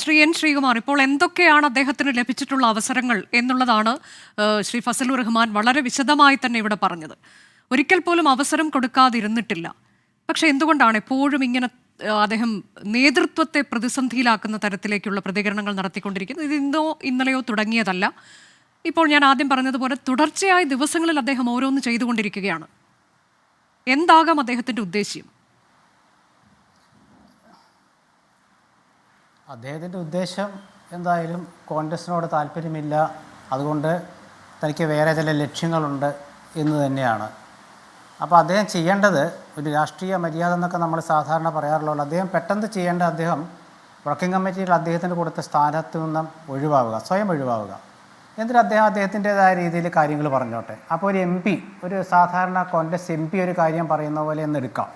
Shri N Sreekumar ഇപ്പോൾ എന്തൊക്കെയാണ് അദ്ദേഹത്തിന് ലഭിച്ചിട്ടുള്ള അവസരങ്ങൾ എന്നുള്ളതാണ് ശ്രീ ഫസലുർ റഹ്മാൻ വളരെ വിശദമായി തന്നെ ഇവിടെ പറഞ്ഞത്. ഒരിക്കൽ പോലും അവസരം കൊടുക്കാതിരുന്നിട്ടില്ല. പക്ഷെ എന്തുകൊണ്ടാണ് എപ്പോഴും ഇങ്ങനെ അദ്ദേഹം നേതൃത്വത്തെ പ്രതിസന്ധിയിലാക്കുന്ന തരത്തിലേക്കുള്ള പ്രതികരണങ്ങൾ നടത്തിക്കൊണ്ടിരിക്കുന്നത്? ഇത് ഇന്നോ ഇന്നലെയോ തുടങ്ങിയതല്ല. ഇപ്പോൾ ഞാൻ ആദ്യം പറഞ്ഞതുപോലെ തുടർച്ചയായ ദിവസങ്ങളിൽ അദ്ദേഹം ഓരോന്ന് ചെയ്തുകൊണ്ടിരിക്കുകയാണ്. എന്താകാം അദ്ദേഹത്തിന്റെ ഉദ്ദേശ്യം? അദ്ദേഹത്തിന്റെ ഉദ്ദേശം എന്തായാലും കോൺഗ്രസിനോട് താല്പര്യമില്ല. അതുകൊണ്ട് തനിക്ക് വേറെ ചില ലക്ഷ്യങ്ങളുണ്ട് എന്ന് തന്നെയാണ്. അപ്പോൾ അദ്ദേഹം ചെയ്യേണ്ടത് ഒരു രാഷ്ട്രീയ മര്യാദ എന്നൊക്കെ നമ്മൾ സാധാരണ പറയാറുള്ളൂ അദ്ദേഹം പെട്ടെന്ന് ചെയ്യേണ്ട അദ്ദേഹം വർക്കിംഗ് കമ്മിറ്റിയിൽ അദ്ദേഹത്തിന് കൊടുത്ത സ്ഥാനത്ത് നിന്നും ഒഴിവാവുക സ്വയം ഒഴിവാവുക. എന്നിട്ട് അദ്ദേഹം അദ്ദേഹത്തിന്റെതായ രീതിയിൽ കാര്യങ്ങൾ പറഞ്ഞോട്ടെ. അപ്പോൾ ഒരു എം പി ഒരു സാധാരണ കോൺഗ്രസ് എം പി ഒരു കാര്യം പറയുന്ന പോലെ ഒന്ന് എടുക്കാം.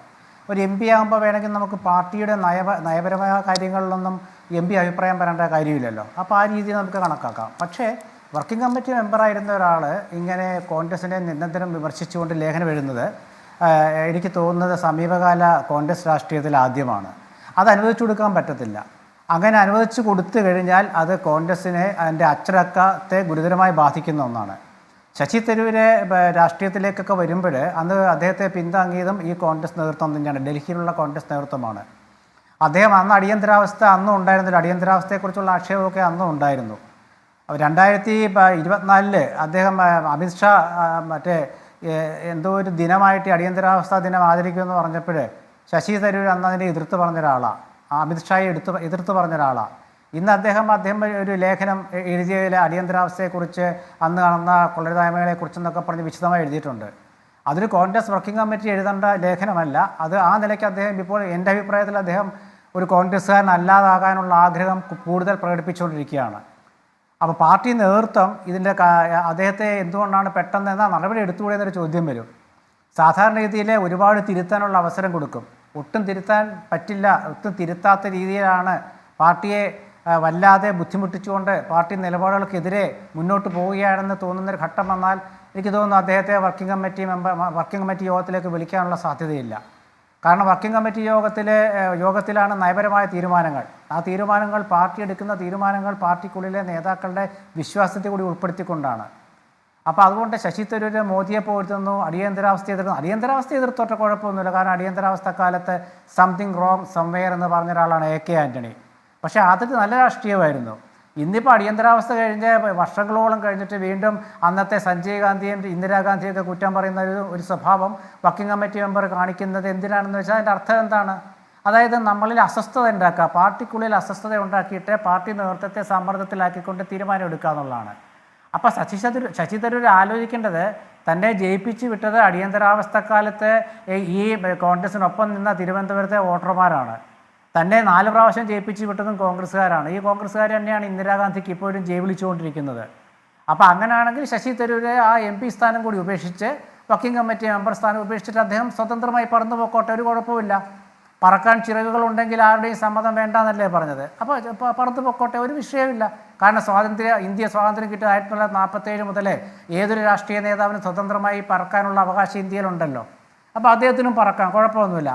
ഒരു എം പി ആകുമ്പോൾ വേണമെങ്കിൽ നമുക്ക് പാർട്ടിയുടെ നയ നയപരമായ കാര്യങ്ങളിലൊന്നും എം പി അഭിപ്രായം പറയേണ്ട കാര്യമില്ലല്ലോ. അപ്പോൾ ആ രീതിയിൽ നമുക്ക് കണക്കാക്കാം. പക്ഷേ വർക്കിംഗ് കമ്മിറ്റി മെമ്പറായിരുന്ന ഒരാൾ ഇങ്ങനെ കോൺഗ്രസിനെ നിരന്തരം വിമർശിച്ചുകൊണ്ട് ലേഖനം എഴുതുന്നത് എനിക്ക് തോന്നുന്നത് സമീപകാല കോൺഗ്രസ് രാഷ്ട്രീയത്തിൽ ആദ്യമാണ്. അത് അനുവദിച്ചു കൊടുക്കാൻ പറ്റത്തില്ല. അങ്ങനെ അനുവദിച്ചു കൊടുത്തു കഴിഞ്ഞാൽ അത് കോൺഗ്രസിനെ അതിന്റെ അച്ചടക്കത്തെ ഗുരുതരമായി ബാധിക്കുന്ന ഒന്നാണ്. ശശി തരൂരെ രാഷ്ട്രീയത്തിലേക്കൊക്കെ വരുമ്പോൾ അന്ന് അദ്ദേഹത്തെ പിന്താങ്ങിയതും ഈ കോൺഗ്രസ് നേതൃത്വം തന്നെയാണ്. ഡൽഹിയിലുള്ള കോൺഗ്രസ് നേതൃത്വമാണ്. അദ്ദേഹം അന്ന് അടിയന്തരാവസ്ഥ അന്നും ഉണ്ടായിരുന്നില്ല. അടിയന്തരാവസ്ഥയെക്കുറിച്ചുള്ള ആക്ഷേപമൊക്കെ അന്നും ഉണ്ടായിരുന്നു. രണ്ടായിരത്തി ഇരുപത്തിനാലിൽ അദ്ദേഹം അമിത്ഷാ മറ്റേ എന്തോ ഒരു ദിനമായിട്ട് അടിയന്തരാവസ്ഥ ദിനം ആചരിക്കുമെന്ന് പറഞ്ഞപ്പോൾ ശശി തരൂർ അന്ന് അതിനെ എതിർത്ത് പറഞ്ഞ ഒരാളാണ് അമിത്ഷായെ എടുത്ത് എതിർത്ത് പറഞ്ഞ ഒരാളാണ് ഇന്ന് അദ്ദേഹം അദ്ദേഹം ഒരു ലേഖനം എഴുതിയതിൽ അടിയന്തരാവസ്ഥയെക്കുറിച്ച് അന്ന് കാണുന്ന കൊള്ളരുതായ്മകളെക്കുറിച്ചെന്നൊക്കെ പറഞ്ഞ് വിശദമായി എഴുതിയിട്ടുണ്ട്. അതൊരു കോൺഗ്രസ് വർക്കിംഗ് കമ്മിറ്റി എഴുതേണ്ട ലേഖനമല്ല. അത് ആ നിലയ്ക്ക് അദ്ദേഹം ഇപ്പോൾ എന്റെ അഭിപ്രായത്തിൽ അദ്ദേഹം ഒരു കോൺഗ്രസ്സുകാരൻ അല്ലാതാകാനുള്ള ആഗ്രഹം കൂടുതൽ പ്രകടിപ്പിച്ചുകൊണ്ടിരിക്കുകയാണ്. അപ്പോൾ പാർട്ടി നേതൃത്വം ഇതിന്റെ അദ്ദേഹത്തെ എന്തുകൊണ്ടാണ് പെട്ടെന്ന് എന്നാൽ നടപടി എടുത്തുകൂടെ എന്നൊരു ചോദ്യം വരും. സാധാരണ രീതിയിൽ ഒരുപാട് തിരുത്താനുള്ള അവസരം കൊടുക്കും. ഒട്ടും തിരുത്താൻ പറ്റില്ല ഒട്ടും തിരുത്താത്ത രീതിയിലാണ് പാർട്ടിയെ വല്ലാതെ ബുദ്ധിമുട്ടിച്ചുകൊണ്ട് പാർട്ടി നിലപാടുകൾക്കെതിരെ മുന്നോട്ട് പോവുകയാണെന്ന് തോന്നുന്നൊരു ഘട്ടം വന്നാൽ എനിക്ക് തോന്നുന്നു അദ്ദേഹത്തെ working committee member working committee യോഗത്തിലേക്ക് വിളിക്കാനുള്ള സാധ്യതയില്ല. കാരണം വർക്കിംഗ് കമ്മിറ്റി യോഗത്തിലെ യോഗത്തിലാണ് നയപരമായ തീരുമാനങ്ങൾ. ആ തീരുമാനങ്ങൾ പാർട്ടി എടുക്കുന്ന തീരുമാനങ്ങൾ പാർട്ടിക്കുള്ളിലെ നേതാക്കളുടെ വിശ്വാസത്തെ കൂടി ഉൾപ്പെടുത്തിക്കൊണ്ടാണ്. അപ്പോൾ അതുകൊണ്ട് ശശി തരൂര് മോദിയെ പോരുത്തുന്നു അടിയന്തരാവസ്ഥ എതിർക്കുന്നു അടിയന്തരാവസ്ഥ എതിർത്തോട്ട കുഴപ്പമൊന്നുമില്ല. കാരണം അടിയന്തരാവസ്ഥ കാലത്ത് സംതിങ് റോങ് സംവെയർ എന്ന് പറഞ്ഞ ഒരാളാണ് എ കെ ആന്റണി പക്ഷേ അതൊരു നല്ല രാഷ്ട്രീയമായിരുന്നു. ഇന്നിപ്പോൾ അടിയന്തരാവസ്ഥ കഴിഞ്ഞ് വർഷങ്ങളോളം കഴിഞ്ഞിട്ട് വീണ്ടും അന്നത്തെ സഞ്ജയ് ഗാന്ധിയും ഇന്ദിരാഗാന്ധിയൊക്കെ കുറ്റം പറയുന്ന ഒരു ഒരു സ്വഭാവം വർക്കിംഗ് കമ്മിറ്റി മെമ്പർ കാണിക്കുന്നത് എന്തിനാണെന്ന് വെച്ചാൽ അതിന്റെ അർത്ഥം എന്താണ്? അതായത് നമ്മളിൽ അസ്വസ്ഥത ഉണ്ടാക്കുക പാർട്ടിക്കുള്ളിൽ അസ്വസ്ഥത ഉണ്ടാക്കിയിട്ട് പാർട്ടി നേതൃത്വത്തെ സമ്മർദ്ദത്തിലാക്കിക്കൊണ്ട് തീരുമാനം എടുക്കുക എന്നുള്ളതാണ്. അപ്പോൾ ശശി തരൂർ ശശി തരൂർ ആലോചിക്കേണ്ടത് തന്നെ ജയിപ്പിച്ചു വിട്ടത് അടിയന്തരാവസ്ഥക്കാലത്ത് ഈ കോൺഗ്രസിനൊപ്പം നിന്ന തിരുവനന്തപുരത്തെ വോട്ടർമാരാണ്. തന്നെ നാല് പ്രാവശ്യം ജയിപ്പിച്ച് വിട്ടതും കോൺഗ്രസ്സുകാരാണ്. ഈ കോൺഗ്രസ്സുകാർ തന്നെയാണ് ഇന്ദിരാഗാന്ധിക്ക് ഇപ്പോഴും ജയ് വിളിച്ചുകൊണ്ടിരിക്കുന്നത്. അപ്പോൾ അങ്ങനെയാണെങ്കിൽ ശശി തരൂര് ആ എം പി സ്ഥാനം കൂടി ഉപേക്ഷിച്ച് വർക്കിംഗ് കമ്മിറ്റി മെമ്പർ സ്ഥാനം ഉപേക്ഷിച്ചിട്ട് അദ്ദേഹം സ്വതന്ത്രമായി പറന്നു പോക്കോട്ടെ ഒരു കുഴപ്പമില്ല പറക്കാൻ ചിറകുകൾ ഉണ്ടെങ്കിൽ ആരുടെയും സമ്മതം വേണ്ടെന്നല്ലേ പറഞ്ഞത്. അപ്പോൾ പറന്നു പൊക്കോട്ടെ ഒരു വിഷയമില്ല കാരണം സ്വാതന്ത്ര്യ ഇന്ത്യ സ്വാതന്ത്ര്യം കിട്ടിയ ആയിരത്തി തൊള്ളായിരത്തി നാൽപ്പത്തേഴ് മുതലേ ഏതൊരു രാഷ്ട്രീയ നേതാവിനും സ്വതന്ത്രമായി പറക്കാനുള്ള അവകാശം ഇന്ത്യയിലുണ്ടല്ലോ. അപ്പോൾ അദ്ദേഹത്തിനും പറക്കാം കുഴപ്പമൊന്നുമില്ല.